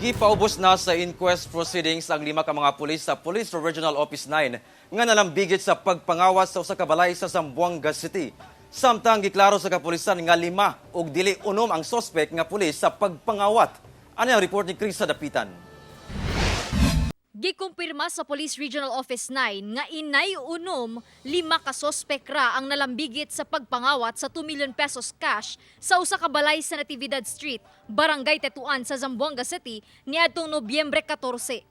Gipaubos na sa inquest proceedings ang lima ka mga pulis sa Police Regional Office 9 nga nalambigit sa pagpangawas sa usa ka balay sa Zamboanga City. Samtang giklaro sa kapulisan nga lima ug dili unom ang sospek nga pulis sa pagpangawat. Ano ang report ni Krisa Dapitan? Gikumpirma sa Police Regional Office 9 nga inay unom lima ka sospek ra ang nalambigit sa pagpangawat sa 2 million pesos cash sa usa ka balay sa Natividad Street, Barangay Tetuan sa Zamboanga City niadtong Nobyembre 14.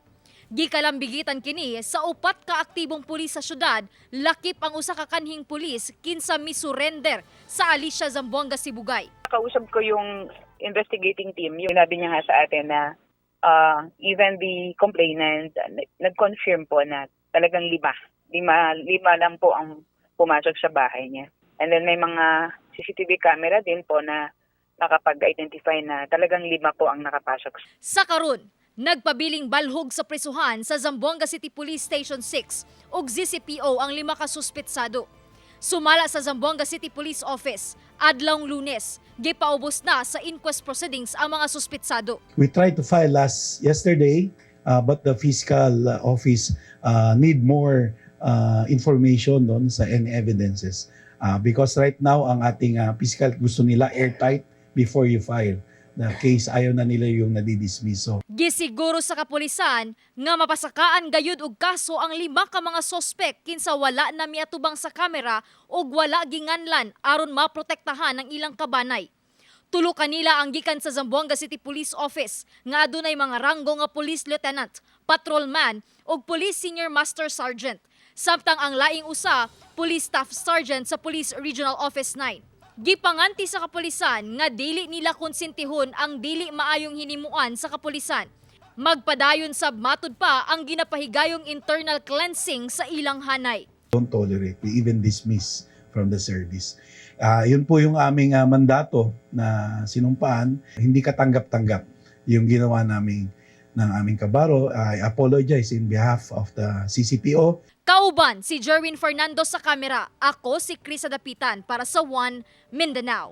Gikalambigitan kini sa upat ka aktibong pulis sa syudad, lakip ang usa ka kanhing pulis kinsa misurrender sa Alicia Zamboanga Sibugay. kausap ko yung investigating team, yung sinabi niya nga sa atin na uh, even the complainant, nag- nag-confirm po na talagang lima. Lima, lima lang po ang pumasok sa bahay niya. And then may mga CCTV camera din po na nakapag-identify na talagang lima po ang nakapasok. Sa karon, nagpabiling balhog sa presuhan sa Zamboanga City Police Station 6 ug GCPO ang lima ka suspetsado. Sumala sa Zamboanga City Police Office, adlawng Lunes, gipaubos na sa inquest proceedings ang mga suspetsado. We tried to file last yesterday, uh, but the fiscal uh, office uh, need more uh, information doon sa any evidences. Uh, because right now, ang ating uh, fiscal gusto nila airtight before you file. The case, ayaw na nila yung nadidismiss. So, Gisiguro sa kapulisan nga mapasakaan gayud og kaso ang lima ka mga sospek kinsa wala na miatubang sa kamera ug wala ginganlan aron maprotektahan ang ilang kabanay. Tulo kanila ang gikan sa Zamboanga City Police Office nga adunay mga ranggo nga police lieutenant, patrolman ug police senior master sergeant. Samtang ang laing usa, police staff sergeant sa Police Regional Office 9. Gipanganti sa kapulisan nga dili nila konsentihon ang dili maayong hinimuan sa kapulisan. Magpadayon sab matud pa ang ginapahigayong internal cleansing sa ilang hanay. don't tolerate, we even dismiss from the service. Uh, yun po yung aming uh, mandato na sinumpaan. Hindi katanggap-tanggap yung ginawa namin ng aming kabaro. I apologize in behalf of the CCPO Kauban si Jerwin Fernando sa kamera. Ako si Chris Adapitan para sa One Mindanao.